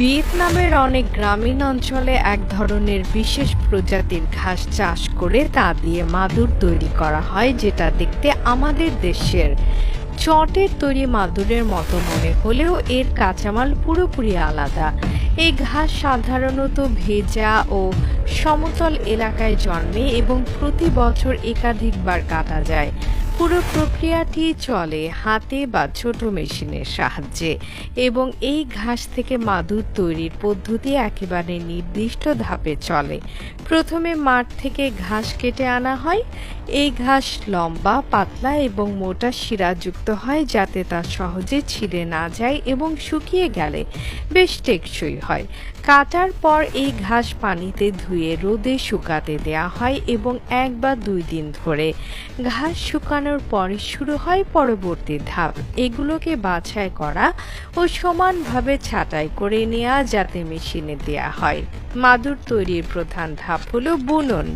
ভিয়েতনামের অনেক গ্রামীণ অঞ্চলে এক ধরনের বিশেষ প্রজাতির ঘাস চাষ করে তা দিয়ে মাদুর তৈরি করা হয়, যেটা দেখতে আমাদের দেশের চটের তৈরি মাদুরের মতো মনে হলেও এর কাঁচামাল পুরোপুরি আলাদা। এই ঘাস সাধারণত ভেজা ও সমতল এলাকায় জন্মে এবং প্রতি বছর একাধিকবার কাটা যায়। পুরো প্রক্রিয়াটি চলে হাতে বা ছোট মেশিনের সাহায্যে এবং এই ঘাস থেকে মাদুর তৈরির পদ্ধতি একেবারে নির্দিষ্ট ধাপে চলে। প্রথমে মাঠ থেকে ঘাস কেটে আনা হয়। এই ঘাস লম্বা, পাতলা এবং মোটা শিরাযুক্ত হয় যাতে তা সহজে ছিঁড়ে না যায় এবং শুকিয়ে গেলে বেশ টেকসই হয়। কাটার পর এই ঘাস পানিতে ধুয়ে রোদে শুকাতে দেয়া হয় এবং এক বা দুই দিন ধরে ঘাস শুকানোর পরে শুরু হয় পরবর্তী ধাপ। এগুলোকে বাছাই করা ও সমানভাবে ছাঁটাই করে নেওয়া যাতে মেশিনে দেয়া হয়। মাদুর তৈরির প্রধান ধাপ হলো বুনন।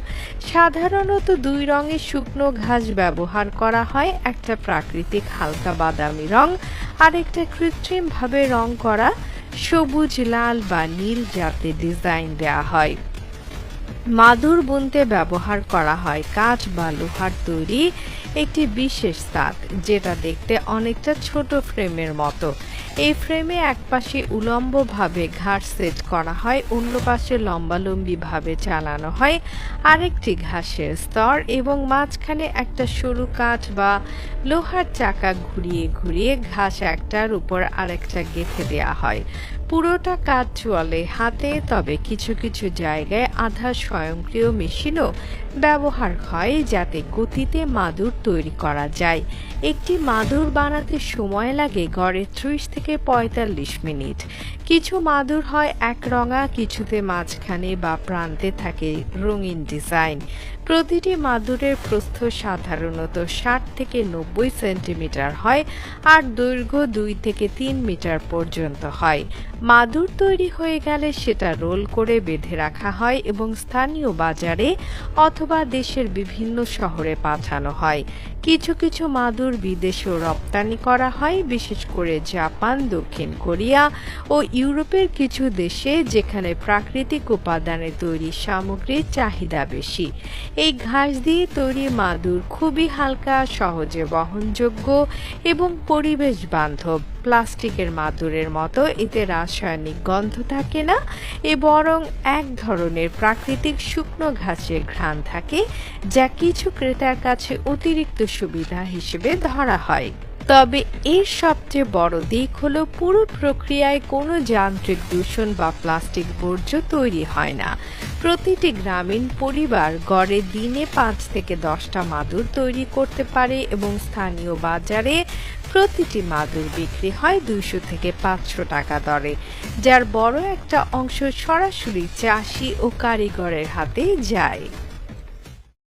সাধারণত দুই রঙের শুকনো ঘাস ব্যবহার করা হয়, একটা প্রাকৃতিক হালকা বাদামি রং, আর একটা কৃত্রিমভাবে রং করা সবুজ, লাল বা নীল যাতে ডিজাইন দেওয়া হয়। মাদুর বুনতে ব্যবহার করা হয়। কাঠ বা লোহার তৈরি একটি বিশেষ তাক, যেটা দেখতে অনেকটা ছোট ফ্রেমের মতো। এই ফ্রেমে একপাশে উলম্বভাবে ঘাস সেট করা হয়, অন্য পাশে লম্বালম্বিভাবে চালানো হয়। আরেকটি ঘাসের স্তর এবং মাঝখানে একটা সরু কাঠ বা লোহার চাকা ঘুরিয়ে ঘুরিয়ে ঘাস একটার উপর আরেকটা গেঁথে দেওয়া হয়। পুরোটা কাজ চলে হাতে, তবে কিছু কিছু জায়গায় আধা স্বয়ংক্রিয় মেশিনও ব্যবহার হয় যাতে গতিতে মাদুর তৈরি করা যায়। একটি মাদুর বানাতে সময় লাগে গড়ে ত্রিশ থেকে পঁয়তাল্লিশ মিনিট। কিছু মাদুর হয় এক রঙা, কিছুতে মাঝখানে বা প্রান্তে থাকে রঙিন ডিজাইন। প্রতিটি মাদুরের প্রস্থ সাধারণত ষাট থেকে নব্বই সেন্টিমিটার হয় আর দৈর্ঘ্য দুই থেকে তিন মিটার পর্যন্ত হয়। মাদুর তৈরি হয়ে গেলে সেটা রোল করে বেঁধে রাখা হয় এবং স্থানীয় বাজারে অথবা দেশের বিভিন্ন শহরে পাঠানো হয়। কিছু কিছু মাদুর বিদেশেও রপ্তানি করা হয়, বিশেষ করে জাপান, দক্ষিণ কোরিয়া ও ইউরোপের কিছু দেশে যেখানে প্রাকৃতিক উপাদানে তৈরি সামগ্রীর চাহিদা বেশি। এই ঘাস দিয়ে তৈরি মাদুর খুবই হালকা, সহজে বহনযোগ্য এবং পরিবেশ বান্ধব প্লাস্টিকের মাদুরের মতো এতে রাসায়নিক গন্ধ থাকে না এ বরং এক ধরনের প্রাকৃতিক শুকনো ঘাসের ঘ্রাণ থাকে, যা কিছু ক্রেতার কাছে অতিরিক্ত সুবিধা হিসেবে ধরা হয়। তবে এর সবচেয়ে বড় দিক হলো পুরো প্রক্রিয়ায় কোনো যান্ত্রিক দূষণ বা প্লাস্টিক বর্জ্য তৈরি হয় না। প্রতিটি গ্রামীণ পরিবার গড়ে দিনে পাঁচ থেকে দশটা মাদুর তৈরি করতে পারে এবং স্থানীয় বাজারে প্রতিটি মাদুর বিক্রি হয় দুইশো থেকে পাঁচশো টাকা দরে, যার বড় একটা অংশ সরাসরি চাষি ও কারিগরের হাতে যায়।